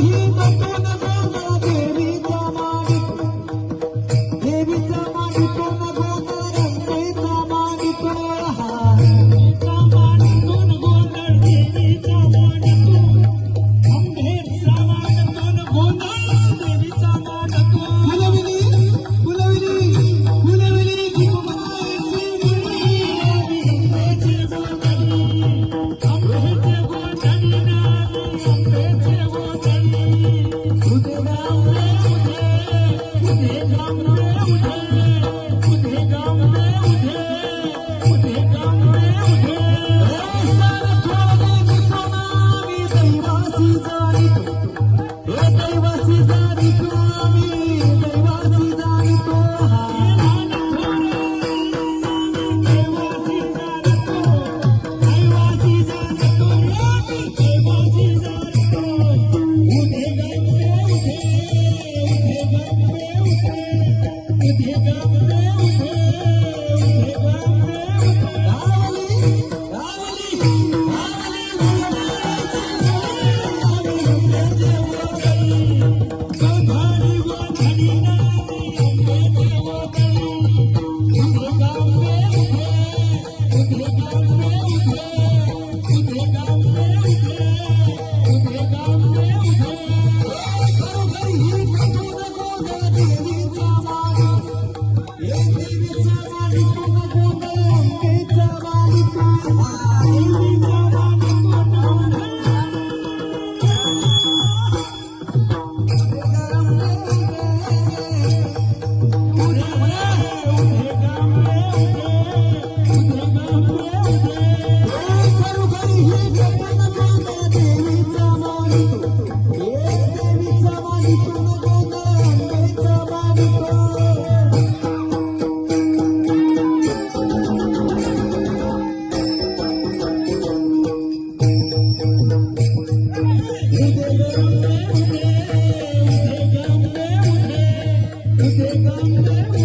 ही Baba. बालिका उठे गाने उठे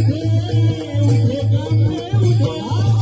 उठे गाने उठे